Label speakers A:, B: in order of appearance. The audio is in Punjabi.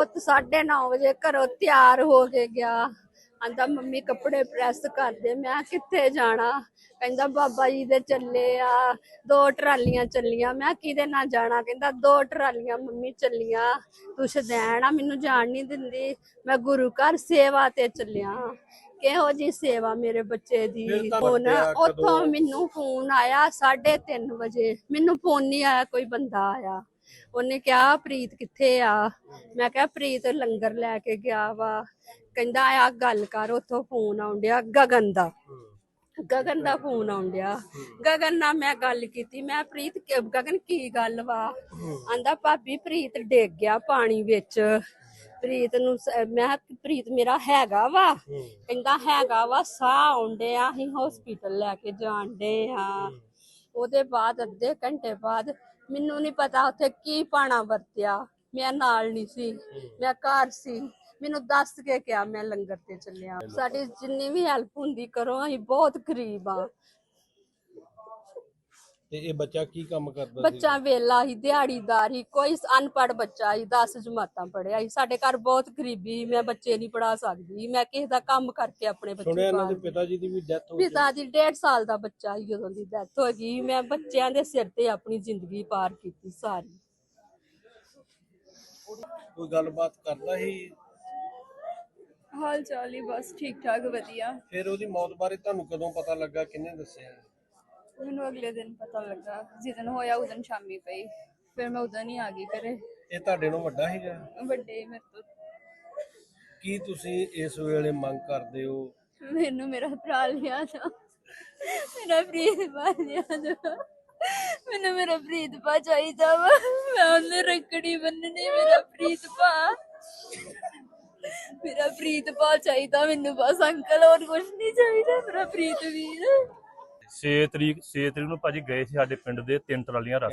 A: ਪੁੱਤ 9:30 ਵਜੇ ਘਰੋਂ ਤਿਆਰ ਹੋ ਕੇ ਗਿਆ। ਆਂਦਾ ਮੰਮੀ ਕੱਪੜੇ ਪ੍ਰੈਸ ਕਰ ਦੇ ਮੈਂ ਕਿੱਥੇ ਜਾਣਾ? ਕਹਿੰਦਾ ਬਾਬਾ ਜੀ ਦੇ ਚੱਲੇ ਆ ਦੋ ਟਰਾਲੀਆਂ ਚੱਲੀਆਂ। ਮੈਂ ਕਿਹਾ, ਕਿਹਦੇ ਨਾਲ ਜਾਣਾ? ਕਹਿੰਦਾ ਦੋ ਟਰਾਲੀਆਂ ਮੰਮੀ ਚੱਲੀਆਂ। ਤੂੰ ਸ਼ਦੈਣ ਆ ਮੈਨੂੰ ਜਾਣ ਨਹੀਂ ਦਿੰਦੀ। ਮੈਂ ਗੁਰੂ ਘਰ ਸੇਵਾ ਤੇ ਚੱਲਿਆ। ਕਿਹੋ ਜੀ ਸੇਵਾ ਮੇਰੇ ਬੱਚੇ ਦੀ? ਹੁਣ? ਉੱਥੋਂ ਮੈਨੂੰ ਫੋਨ ਆਇਆ 3:30 ਵਜੇ। ਮੈਨੂੰ ਫੋਨ ਨਹੀਂ ਆਇਆ ਕੋਈ ਬੰਦਾ ਆਇਆ। ਉਹਨੇ ਕਿਹਾ ਪ੍ਰੀਤ ਕਿੱਥੇ ਆ? ਮੈਂ ਕਿਹਾ ਪ੍ਰੀਤ ਲੰਗਰ ਲੈ ਕੇ ਗਿਆ ਵਾ। ਕਹਿੰਦਾ ਆ ਗੱਲ ਕਰ ਉੱਥੋਂ ਫੋਨ ਆਉਂਦਿਆ ਗਗਨ ਦਾ। ਗਗਨ ਦਾ ਫੋਨ ਆਉਂਦਿਆ ਗਗਨ ਨਾਲ ਮੈਂ ਗੱਲ ਕੀਤੀ ਮੈਂ ਪ੍ਰੀਤ ਕਿ- ਗਗਨ ਕੀ ਗੱਲ ਵਾ? ਆਂਦਾ ਭਾਬੀ ਪ੍ਰੀਤ ਡਿੱਗ ਗਿਆ ਪਾਣੀ ਵਿੱਚ। ਪ੍ਰੀਤ ਨੂੰ ਸ- ਮੈਂ ਕਿਹਾ, ਪ੍ਰੀਤ ਮੇਰਾ ਹੈਗਾ ਵਾ। ਕਹਿੰਦਾ ਹੈਗਾ ਵਾ ਸਾਹ ਆਉਂਦੇ ਆ ਅਸੀਂ ਹਸਪੀਟਲ ਲੈ ਕੇ ਜਾਣ ਡੇ ਆ ਉਹਦੇ ਬਾਅਦ ਅੱਧੇ ਘੰਟੇ ਬਾਅਦ ਮੈਨੂੰ ਨਹੀਂ ਪਤਾ ਉੱਥੇ ਕੀ ਪਾਣਾ ਵਰਤਿਆ। ਮੈਂ ਨਾਲ ਨਹੀਂ ਸੀ ਮੈਂ ਘਰ ਸੀ। ਮੈਨੂੰ ਦੱਸ ਕੇ ਕਿਹਾ ਮੈਂ ਲੰਗਰ ਤੇ ਚੱਲਿਆ। ਸਾਡੀ ਜਿੰਨੀ ਵੀ ਹੈਲਪ ਹੁੰਦੀ ਕਰੋ ਅਸੀਂ ਬਹੁਤ ਗਰੀਬ ਆ।
B: ਤੇ ਇਹ ਬੱਚਾ ਕੀ ਕੰਮ ਕਰਦਾ ਸੀ?
A: ਬੱਚਾ ਵੇਲਾ ਹੀ ਦਿਹਾੜੀਦਾਰ ਹੀ ਕੋਈ ਅਨਪੜ੍ਹ ਬੱਚਾ ਹੀ 10 ਜਮਾਤਾਂ ਪੜਿਆ ਹੀ ਸਾਡੇ ਘਰ ਬਹੁਤ ਗਰੀਬੀ ਮੈਂ ਬੱਚੇ ਨਹੀਂ ਪੜਾ ਸਕਦੀ ਮੈਂ ਕਿਸੇ ਦਾ ਕੰਮ ਕਰਕੇ ਆਪਣੇ ਬੱਚੇ
B: ਸੁਣਿਆ ਇਹਨਾਂ ਦੇ ਪਿਤਾ ਜੀ ਦੀ ਵੀ ਡੈਥ ਹੋ ਗਈ
A: ਪਿਤਾ ਦੀ 1.5 ਸਾਲ ਦਾ ਬੱਚਾ ਹੀ ਜਦੋਂ ਦੀ ਡੈਥ ਹੋ ਗਈ। ਮੈਂ ਬੱਚਿਆਂ ਦੇ ਸਿਰ ਤੇ ਆਪਣੀ ਜ਼ਿੰਦਗੀ ਪਾਰ ਕੀਤੀ ਸਾਰੀ।
B: ਕੋਈ ਗੱਲਬਾਤ ਕਰਦਾ ਸੀ?
C: ਹਾਲ ਚਾਲ ਹੀ ਬਸ ਠੀਕ ਠਾਕ ਵਧੀਆ।
B: ਫਿਰ ਉਹਦੀ ਮੌਤ ਬਾਰੇ ਤੁਹਾਨੂੰ ਕਦੋਂ ਪਤਾ ਲੱਗਾ? ਕਿਹਨੇ ਦੱਸਿਆ?
C: ਮੈਨੂੰ ਅਗਲੇ ਦਿਨ ਪਤਾ ਲੱਗਾ ਜਿੱਦਨ ਹੋਇਆ ਉਦਨ ਸ਼ਾਮੀ ਪਈ। ਫਿਰ ਮੈਂ ਉਦਨ ਹੀ ਆ ਗਈ ਘਰੇ।
B: ਇਹ ਤੁਹਾਡੇ ਨਾਲੋਂ ਵੱਡਾ ਸੀਗਾ?
C: ਵੱਡੇ ਮੇਰੇ ਤੋਂ।
B: ਕੀ ਤੁਸੀਂ ਇਸ ਵੇਲੇ ਮੰਗ ਕਰਦੇ ਹੋ?
C: ਮੈਨੂੰ ਮੇਰਾ ਭਰਾ ਲਿਆ ਦਾ ਮੇਰਾ ਪ੍ਰੀਤ ਪਾ ਲਿਆ ਦਾ ਮੈਨੂੰ ਮੇਰਾ ਪ੍ਰੀਤ ਪਾ ਚਾਹੀਦਾ ਵਾ। ਮੈਂ ਉਹਨੇ ਰੱਖੜੀ ਬੰਨਣੀ ਮੇਰਾ ਪ੍ਰੀਤ ਪਾ ਮੇਰਾ ਪ੍ਰੀਤ ਪਾ ਚਾਹੀਦਾ ਮੈਨੂੰ ਬਸ ਅੰਕਲ ਹੋਰ ਕੁਝ ਨਹੀਂ ਚਾਹੀਦਾ। ਮੇਰਾ ਪ੍ਰੀਤ ਵੀਰ।
D: 6 ਤਰੀਕ 6 ਤਰੀਕ ਨੂੰ ਭਾਜੀ ਗਏ ਸੀ ਸਾਡੇ ਪਿੰਡ ਦੇ ਤਿੰਨ ਟਰਾਲੀਆਂ ਰਸ